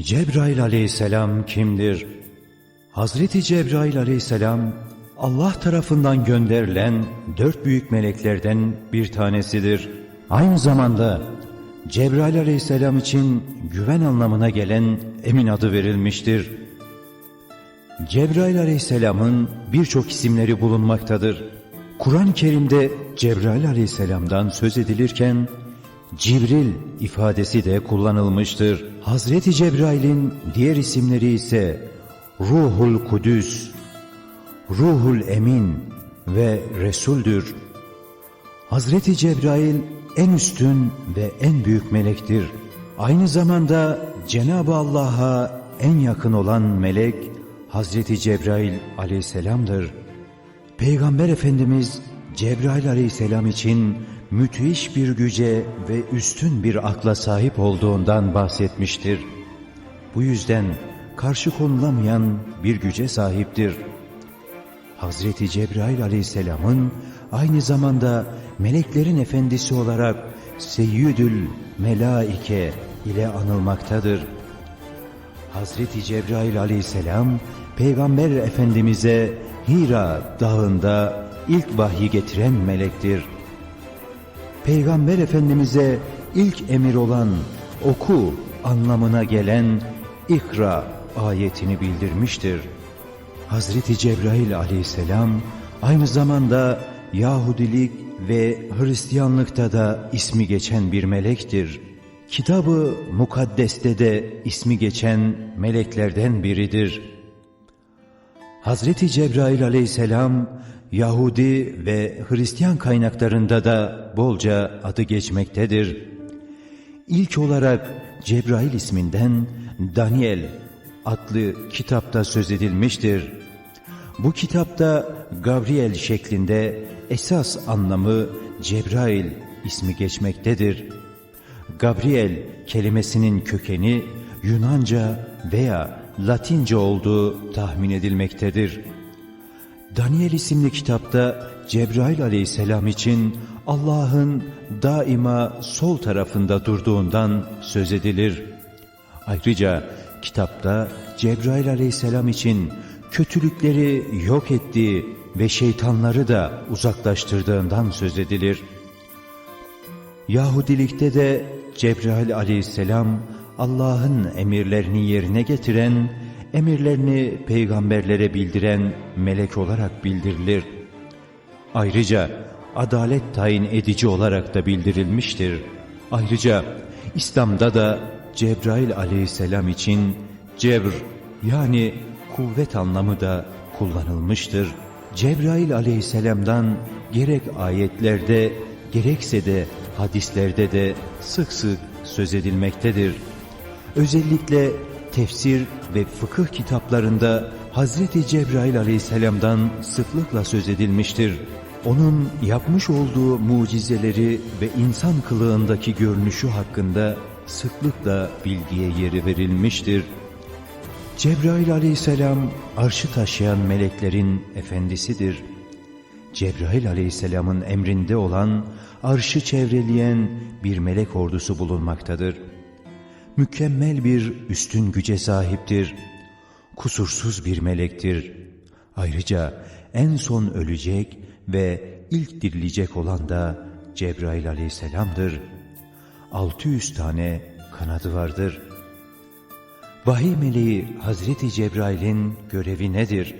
Cebrail aleyhisselam kimdir? Hazreti Cebrail aleyhisselam Allah tarafından gönderilen dört büyük meleklerden bir tanesidir. Aynı zamanda Cebrail aleyhisselam için güven anlamına gelen emin adı verilmiştir. Cebrail aleyhisselamın birçok isimleri bulunmaktadır. Kur'an-ı Kerim'de Cebrail aleyhisselamdan söz edilirken Cibril ifadesi de kullanılmıştır. Hazreti Cebrail'in diğer isimleri ise Ruhul Kudüs, Ruhul Emin ve Resul'dür. Hazreti Cebrail en üstün ve en büyük melektir. Aynı zamanda Cenab-ı Allah'a en yakın olan melek Hazreti Cebrail aleyhisselamdır. Peygamber Efendimiz Cebrail aleyhisselam için müthiş bir güce ve üstün bir akla sahip olduğundan bahsetmiştir. Bu yüzden karşı konulamayan bir güce sahiptir. Hazreti Cebrail aleyhisselamın aynı zamanda meleklerin efendisi olarak Seyyidül Melaike ile anılmaktadır. Hazreti Cebrail aleyhisselam Peygamber Efendimiz'e Hira dağında ilk vahyi getiren melektir. Peygamber Efendimiz'e ilk emir olan oku anlamına gelen ikra ayetini bildirmiştir. Hazreti Cebrail aleyhisselam aynı zamanda Yahudilik ve Hristiyanlıkta da ismi geçen bir melektir. Kitabı Mukaddes'te de ismi geçen meleklerden biridir. Hazreti Cebrail aleyhisselam Yahudi ve Hristiyan kaynaklarında da bolca adı geçmektedir. İlk olarak Cebrail isminden Daniel adlı kitapta söz edilmiştir. Bu kitapta Gabriel şeklinde esas anlamı Cebrail ismi geçmektedir. Gabriel kelimesinin kökeni Yunanca veya Latince olduğu tahmin edilmektedir. Daniel isimli kitapta Cebrail aleyhisselam için Allah'ın daima sol tarafında durduğundan söz edilir. Ayrıca kitapta Cebrail aleyhisselam için kötülükleri yok ettiği ve şeytanları da uzaklaştırdığından söz edilir. Yahudilikte de Cebrail aleyhisselam Allah'ın emirlerini yerine getiren, emirlerini peygamberlere bildiren melek olarak bildirilir. Ayrıca adalet tayin edici olarak da bildirilmiştir. Ayrıca İslam'da da Cebrail aleyhisselam için cebr yani kuvvet anlamı da kullanılmıştır. Cebrail aleyhisselamdan gerek ayetlerde gerekse de hadislerde de sık sık söz edilmektedir. Özellikle tefsir ve fıkıh kitaplarında Hazreti Cebrail aleyhisselamdan sıklıkla söz edilmiştir. Onun yapmış olduğu mucizeleri ve insan kılığındaki görünüşü hakkında sıklıkla bilgiye yeri verilmiştir. Cebrail aleyhisselam arşı taşıyan meleklerin efendisidir. Cebrail aleyhisselamın emrinde olan arşı çevreleyen bir melek ordusu bulunmaktadır. Mükemmel bir üstün güce sahiptir. Kusursuz bir melektir. Ayrıca en son ölecek ve ilk dirilecek olan da Cebrail aleyhisselamdır. 600 tane kanadı vardır. Vahiy meleği Hazreti Cebrail'in görevi nedir?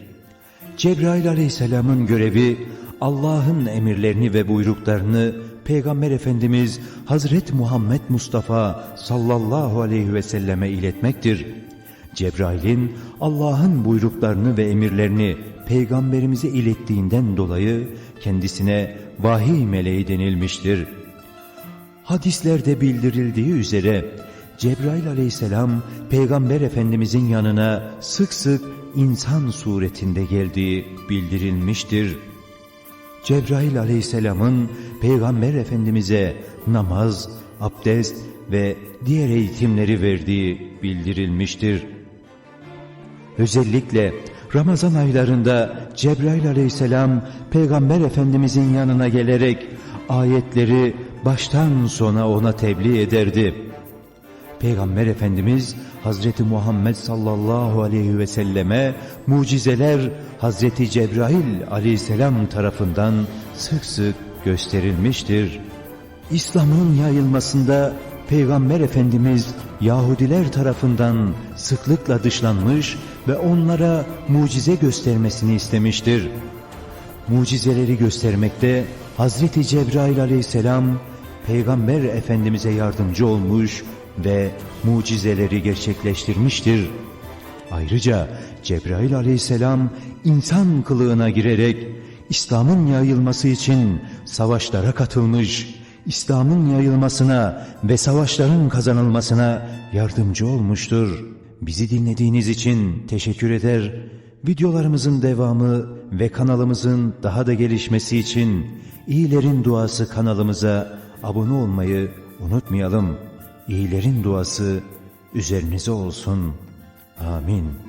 Cebrail aleyhisselamın görevi Allah'ın emirlerini ve buyruklarını Peygamber Efendimiz Hazret Muhammed Mustafa sallallahu aleyhi ve selleme iletmektir. Cebrail'in Allah'ın buyruklarını ve emirlerini Peygamberimize ilettiğinden dolayı kendisine vahiy meleği denilmiştir. Hadislerde bildirildiği üzere Cebrail aleyhisselam Peygamber Efendimizin yanına sık sık insan suretinde geldiği bildirilmiştir. Cebrail aleyhisselamın Peygamber Efendimiz'e namaz, abdest ve diğer eğitimleri verdiği bildirilmiştir. Özellikle Ramazan aylarında Cebrail aleyhisselam Peygamber Efendimizin yanına gelerek ayetleri baştan sona ona tebliğ ederdi. Peygamber Efendimiz Hazreti Muhammed sallallahu aleyhi ve selleme mucizeler Hazreti Cebrail aleyhisselam tarafından sık sık gösterilmiştir. İslam'ın yayılmasında Peygamber Efendimiz Yahudiler tarafından sıklıkla dışlanmış ve onlara mucize göstermesini istemiştir. Mucizeleri göstermekte Hazreti Cebrail aleyhisselam Peygamber Efendimiz'e yardımcı olmuş ve mucizeleri gerçekleştirmiştir. Ayrıca Cebrail aleyhisselam insan kılığına girerek İslam'ın yayılması için savaşlara katılmış, İslam'ın yayılmasına ve savaşların kazanılmasına yardımcı olmuştur. Bizi dinlediğiniz için teşekkür eder. Videolarımızın devamı ve kanalımızın daha da gelişmesi için İyilerin Duası kanalımıza abone olmayı unutmayalım. İyilerin duası üzerinize olsun. Amin.